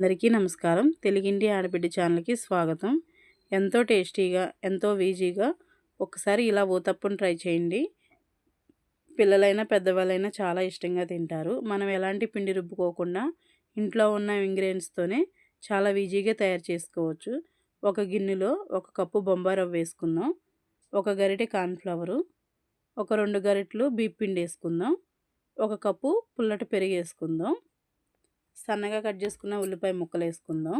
అందరికీ నమస్కారం. తెలుగింటి ఆడబిడ్డ ఛానల్కి స్వాగతం. ఎంతో టేస్టీగా ఎంతో వీజీగా ఒకసారి ఇలా ఊతప్పని ట్రై చేయండి. పిల్లలైనా పెద్దవాళ్ళైనా చాలా ఇష్టంగా తింటారు. మనం ఎలాంటి పిండి రుబ్బుకోకుండా ఇంట్లో ఉన్న ఇంగ్రీడియంట్స్తోనే చాలా వీజీగా తయారు చేసుకోవచ్చు. ఒక గిన్నెలో ఒక కప్పు బొంబారవ్వ వేసుకుందాం. ఒక గరిటె కార్న్ఫ్లవరు. ఒక రెండు గరిటెలు బీప్ పిండి వేసుకుందాం. ఒక కప్పు పుల్లటి పెరుగు వేసుకుందాం. సన్నగా కట్ చేసుకున్న ఉల్లిపాయ ముక్కలు వేసుకుందాం.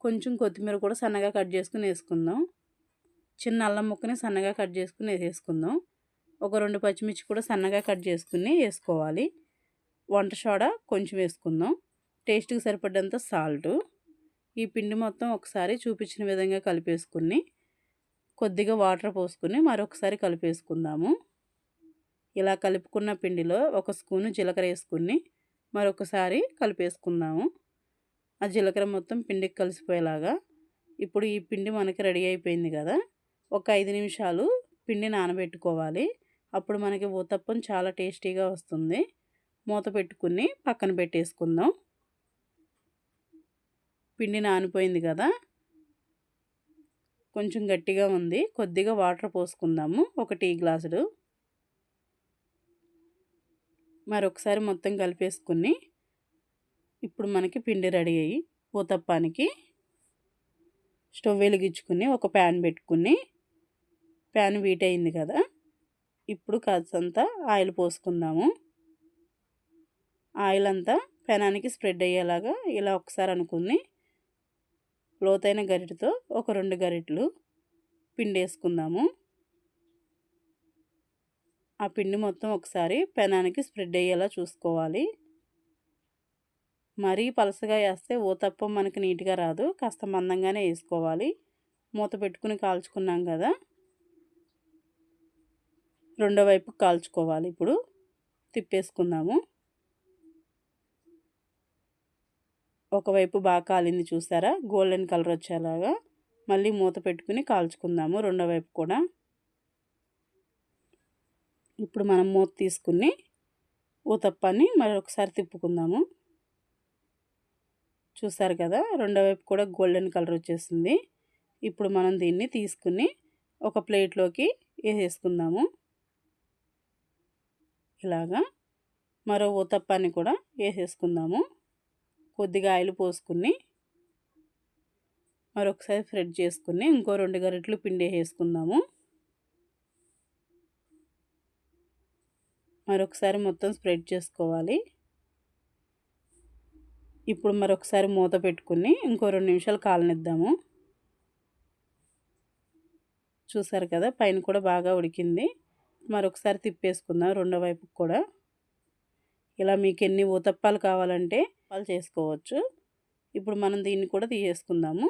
కొంచెం కొత్తిమీర కూడా సన్నగా కట్ చేసుకుని వేసుకుందాం. చిన్న అల్లం ముక్కని సన్నగా కట్ చేసుకుని వేసుకుందాం. ఒక రెండు పచ్చిమిర్చి కూడా సన్నగా కట్ చేసుకుని వేసుకోవాలి. వంట సోడా కొంచెం వేసుకుందాం. టేస్ట్కి సరిపడ్డంత సాల్ట్. ఈ పిండి మొత్తం ఒకసారి చూపించిన విధంగా కలిపేసుకుని కొద్దిగా వాటర్ పోసుకుని మరొకసారి కలిపేసుకుందాము. ఇలా కలుపుకున్న పిండిలో ఒక స్పూను జీలకర్ర వేసుకుని మరొకసారి కలిపేసుకుందాము. ఆ జీలకర్ర మొత్తం పిండికి కలిసిపోయేలాగా ఇప్పుడు ఈ పిండి మనకి రెడీ అయిపోయింది కదా. ఒక ఐదు నిమిషాలు పిండి నానబెట్టుకోవాలి. అప్పుడు మనకి ఊతప్పం చాలా టేస్టీగా వస్తుంది. మూత పెట్టుకుని పక్కన పెట్టేసుకుందాం. పిండి నానిపోయింది కదా. కొంచెం గట్టిగా ఉంది. కొద్దిగా వాటర్ పోసుకుందాము. ఒక టీ గ్లాసుడు. మరొకసారి మొత్తం కలిపేసుకుని ఇప్పుడు మనకి పిండి రెడీ అయ్యి ఊతప్పానికి స్టవ్ వెలిగించుకుని ఒక ప్యాన్ పెట్టుకుని ప్యాన్ వీట్ అయింది కదా ఇప్పుడు కాసంత ఆయిల్ పోసుకుందాము. ఆయిల్ అంతా పెనానికి స్ప్రెడ్ అయ్యేలాగా ఇలా ఒకసారి అనుకుని లోతైన గరిటతో ఒక రెండు గరిటలు పిండి వేసుకుందాము ఆ పిండి మొత్తం ఒకసారి పెనానికి స్ప్రెడ్ అయ్యేలా చూసుకోవాలి. మరీ పలసగా వేస్తే ఊతప్పం మనకి నీట్గా రాదు. కాస్త మందంగానే వేసుకోవాలి. మూత పెట్టుకుని కాల్చుకున్నాం కదా. రెండో వైపు కాల్చుకోవాలి ఇప్పుడు. తిప్పేసుకుందాము. ఒకవైపు బాగా కాలింది చూసారా? గోల్డెన్ కలర్ వచ్చేలాగా. మళ్ళీ మూత పెట్టుకుని కాల్చుకుందాము రెండో వైపు కూడా. ఇప్పుడు మనం మూత తీసుకుని ఊతప్పాన్ని మరొకసారి తిప్పుకుందాము. చూసారు కదా రెండో వైపు కూడా గోల్డెన్ కలర్ వచ్చేసింది. ఇప్పుడు మనం దీన్ని తీసుకుని ఒక ప్లేట్లోకి వేసేసుకుందాము. ఇలాగా మరో ఊతప్పాన్ని కూడా వేసేసుకుందాము. కొద్దిగా ఆయిల్ పోసుకుని మరొకసారి ఫ్రెడ్ చేసుకుని ఇంకో రెండు గరిటలు పిండి వేసుకుందాము మరొకసారి మొత్తం స్ప్రెడ్ చేసుకోవాలి. ఇప్పుడు మరొకసారి మూత పెట్టుకుని ఇంకో రెండు నిమిషాలు కాలనిద్దాము. చూసారు కదా పైన కూడా బాగా ఉడికింది. మరొకసారి తిప్పేసుకుందాం రెండో వైపుకి కూడా. ఇలా మీకు ఎన్ని ఊతప్పాలు కావాలంటే వాళ్ళు చేసుకోవచ్చు. ఇప్పుడు మనం దీన్ని కూడా తీసేసుకుందాము.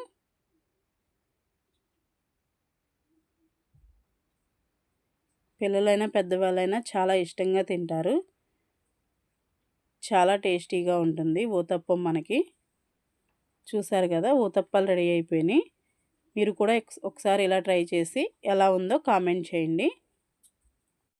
పిల్లలైనా పెద్దవాళ్ళైనా చాలా ఇష్టంగా తింటారు. చాలా టేస్టీగా ఉంటుంది. ఊతప్పం మనకి. చూసారు కదా ఊతప్పాలు రెడీ అయిపోయినాయి. మీరు కూడా ఒకసారి ఇలా ట్రై చేసి ఎలా ఉందో కామెంట్ చేయండి.